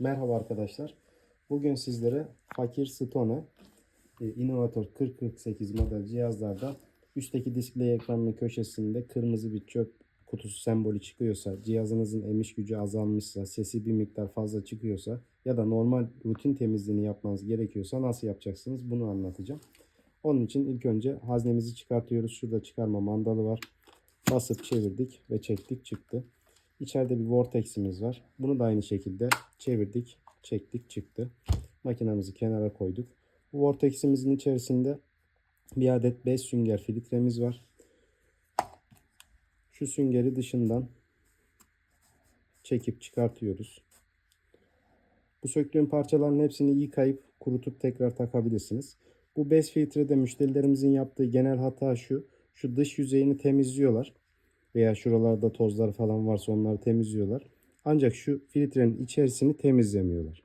Merhaba arkadaşlar. Bugün sizlere Fakir Stone e, Innovator 4048 model cihazlarda üstteki display ekranının köşesinde kırmızı bir çöp kutusu sembolü çıkıyorsa, cihazınızın emiş gücü azalmışsa, sesi bir miktar fazla çıkıyorsa ya da normal rutin temizliğini yapmanız gerekiyorsa nasıl yapacaksınız bunu anlatacağım. Onun için ilk önce haznemizi çıkartıyoruz. Şurada çıkarma mandalı var. Basıp çevirdik ve çektik çıktı. İçeride bir vortex'imiz var. Bunu da aynı şekilde çevirdik, çektik, çıktı. Makinamızı kenara koyduk. Bu vortex'imizin içerisinde bir adet 5 sünger filtremiz var. Şu süngeri dışından çekip çıkartıyoruz. Bu söktüğüm parçaların hepsini yıkayıp kurutup tekrar takabilirsiniz. Bu bez filtrede müşterilerimizin yaptığı genel hata şu. Şu dış yüzeyini temizliyorlar veya şuralarda tozlar falan varsa onları temizliyorlar. Ancak şu filtrenin içerisini temizlemiyorlar.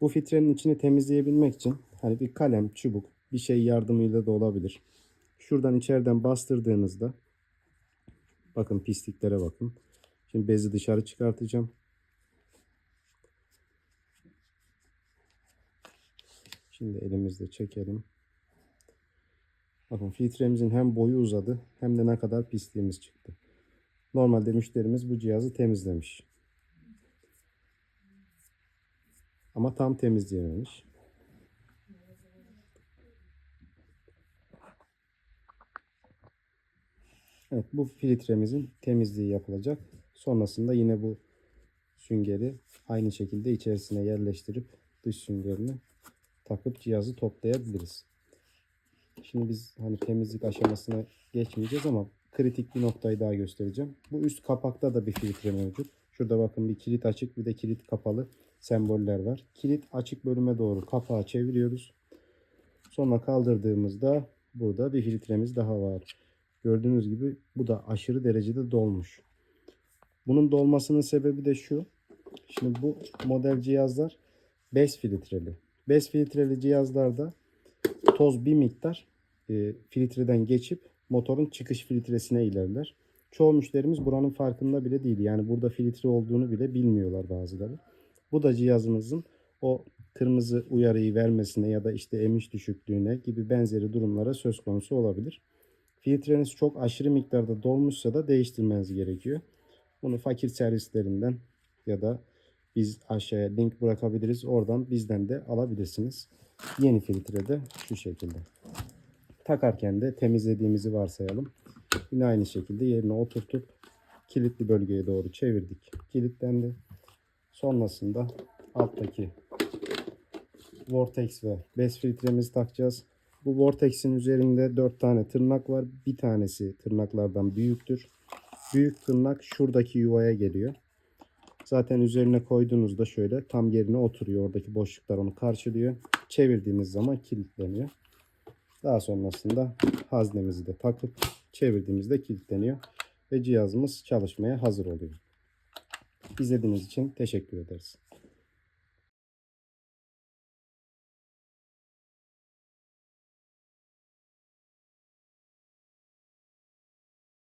Bu filtrenin içini temizleyebilmek için hani bir kalem, çubuk, bir şey yardımıyla da olabilir. Şuradan içeriden bastırdığınızda bakın pisliklere bakın. Şimdi bezi dışarı çıkartacağım. Şimdi elimizle çekelim. Bakın filtremizin hem boyu uzadı hem de ne kadar pisliğimiz çıktı. Normalde müşterimiz bu cihazı temizlemiş. Ama tam temizleyememiş. Evet bu filtremizin temizliği yapılacak. Sonrasında yine bu süngeri aynı şekilde içerisine yerleştirip dış süngerini takıp cihazı toplayabiliriz. Şimdi biz hani temizlik aşamasına geçmeyeceğiz ama kritik bir noktayı daha göstereceğim. Bu üst kapakta da bir filtre mevcut. Şurada bakın bir kilit açık bir de kilit kapalı semboller var. Kilit açık bölüme doğru kapağı çeviriyoruz. Sonra kaldırdığımızda burada bir filtremiz daha var. Gördüğünüz gibi bu da aşırı derecede dolmuş. Bunun dolmasının sebebi de şu. Şimdi bu model cihazlar bez filtreli. Bez filtreli cihazlarda toz bir miktar e, filtreden geçip motorun çıkış filtresine ilerler. Çoğu müşterimiz buranın farkında bile değil. Yani burada filtre olduğunu bile bilmiyorlar bazıları. Bu da cihazınızın o kırmızı uyarıyı vermesine ya da işte emiş düşüklüğüne gibi benzeri durumlara söz konusu olabilir. Filtreniz çok aşırı miktarda dolmuşsa da değiştirmeniz gerekiyor. Bunu fakir servislerinden ya da biz aşağıya link bırakabiliriz. Oradan bizden de alabilirsiniz. Yeni filtre de şu şekilde. Takarken de temizlediğimizi varsayalım. Yine aynı şekilde yerine oturtup kilitli bölgeye doğru çevirdik. Kilitlendi. Sonrasında alttaki Vortex ve bez filtremizi takacağız. Bu Vortex'in üzerinde 4 tane tırnak var. Bir tanesi tırnaklardan büyüktür. Büyük tırnak şuradaki yuvaya geliyor. Zaten üzerine koyduğunuzda şöyle tam yerine oturuyor. Oradaki boşluklar onu karşılıyor. Çevirdiğiniz zaman kilitleniyor. Daha sonrasında haznemizi de takıp çevirdiğimizde kilitleniyor. Ve cihazımız çalışmaya hazır oluyor. İzlediğiniz için teşekkür ederiz.